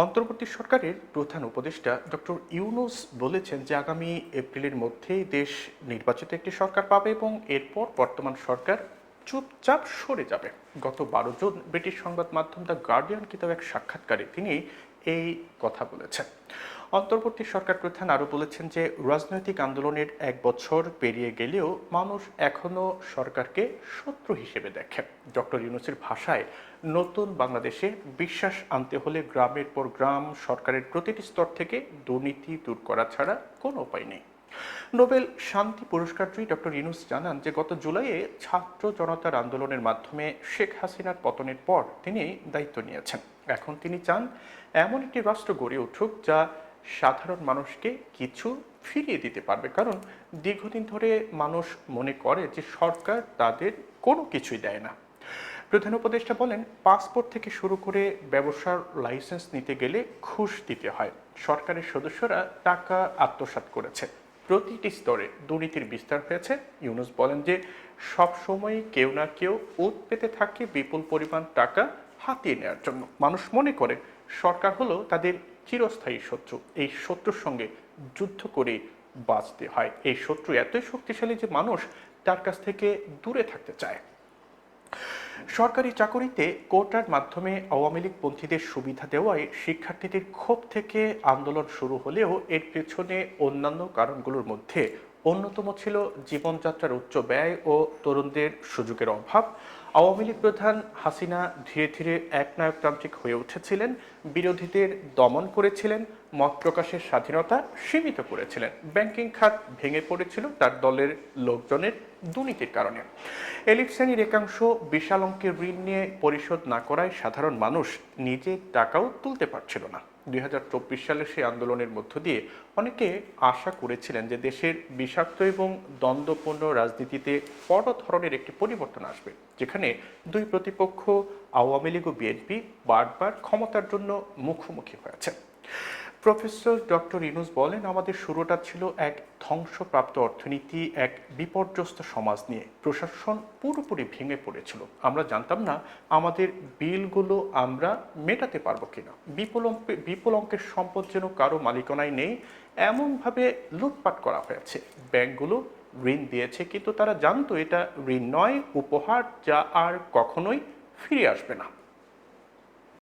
অন্তর্বর্তী সরকারের প্রধান উপদেষ্টা ডক্টর ইউনুস বলেছেন যে আগামী এপ্রিলের মধ্যেই দেশ নির্বাচিত একটি সরকার পাবে এবং এরপর বর্তমান সরকার চুপচাপ সরে যাবে। গত বারো জন ব্রিটিশ সংবাদ মাধ্যম দ্য গার্ডিয়ান কিতাব এক সাক্ষাৎকারে তিনি এই কথা বলেছেন। অন্তর্বর্তী সরকার প্রধান আরও বলেছেন যে রাজনৈতিক আন্দোলনের এক বছর পেরিয়ে গেলেও মানুষ এখনও সরকারকে শত্রু হিসেবে দেখে। ডক্টর ইউনুসের ভাষায়, নতুন বাংলাদেশে বিশ্বাস আনতে হলে গ্রামের পর গ্রাম সরকারের প্রতিটি স্তর থেকে দুর্নীতি দূর করা ছাড়া কোনো উপায় নেই। নোবেল শান্তি পুরস্কারজয়ী ডক্টর ইউনুস জানান যে গত জুলাইয়ে ছাত্র জনতার আন্দোলনের মাধ্যমে শেখ হাসিনার পতনের পর তিনি দায়িত্ব নিয়েছেন। এখন তিনি চান এমন একটি রাষ্ট্র গড়ে উঠুক যা সাধারণ মানুষকে কিছু ফিরিয়ে দিতে পারবে। কারণ দীর্ঘদিন ধরে মানুষ মনে করে যে সরকার তাদের কোনো কিছুই দেয় না। প্রধান উপদেষ্টা বলেন, পাসপোর্ট থেকে শুরু করে ব্যবসার লাইসেন্স নিতে গেলে ঘুষ দিতে হয়। সরকারের সদস্যরা টাকা আত্মসাৎ করেছে। প্রতিটি স্তরে দুর্নীতির বিস্তার হয়েছে। ইউনুস বলেন যে সব সময় কেউ না কেউ উৎ পেতে থাকে বিপুল পরিমাণ টাকা হাতিয়ে নেওয়ার জন্য। মানুষ মনে করে সরকার হলো তাদের চিরস্থায়ী শত্রু। এই শত্রুর সঙ্গে যুদ্ধ করে বাঁচতে হয়। এই শত্রু এতই শক্তিশালী যে মানুষ তার কাছ থেকে দূরে থাকতে চায়। সরকারি চাকরিতে কোটার মাধ্যমে আওয়ামী লীগ পন্থীদের সুবিধা দেওয়ায় শিক্ষার্থীদের ক্ষোভ থেকে আন্দোলন শুরু হলেও এর পেছনে অন্যান্য কারণগুলোর মধ্যে অন্যতম ছিল জীবনযাত্রার উচ্চ ব্যয় ও তরুণদের সুযোগের অভাব। আওয়ামী লীগ প্রধান হাসিনা ধীরে ধীরে একনায়কতান্ত্রিক হয়ে উঠেছিলেন, বিরোধীদের দমন করেছিলেন, মত প্রকাশের স্বাধীনতা সীমিত করেছিলেন। ব্যাংকিং খাত ভেঙে পড়েছিল তার দলের লোকজনের দুর্নীতির কারণে। এলিট শ্রেণির একাংশ বিশাল অঙ্কের ঋণ নিয়ে পরিশোধ না করায় সাধারণ মানুষ নিজে টাকাও তুলতে পারছিল না। দুই হাজার চব্বিশ সালের সেই আন্দোলনের মধ্য দিয়ে অনেকে আশা করেছিলেন যে দেশের বিষাক্ত এবং দ্বন্দ্বপূর্ণ রাজনীতিতে বড় ধরনের একটি পরিবর্তন আসবে, যেখানে দুই প্রতিপক্ষ আওয়ামী লীগ ও বিএনপি বারবার ক্ষমতার জন্য মুখোমুখি হয়েছে। প্রফেসর ডক্টর ইনুস বলেন, আমাদের শুরুটা ছিল এক ধ্বংসপ্রাপ্ত অর্থনীতি, এক বিপর্যস্ত সমাজ নিয়ে। প্রশাসন পুরোপুরি ভেঙে পড়েছিল। আমরা জানতাম না আমাদের বিলগুলো আমরা মেটাতে পারব কিনা। বিপুল বিপুল অঙ্কের সম্পদ যেন কারও মালিকানায় নেই, এমনভাবে লুটপাট করা হয়েছে। ব্যাংকগুলো ঋণ দিয়েছে, কিন্তু তারা জানতো এটা ঋণ নয়, উপহার যা আর কখনোই ফিরে আসবে না।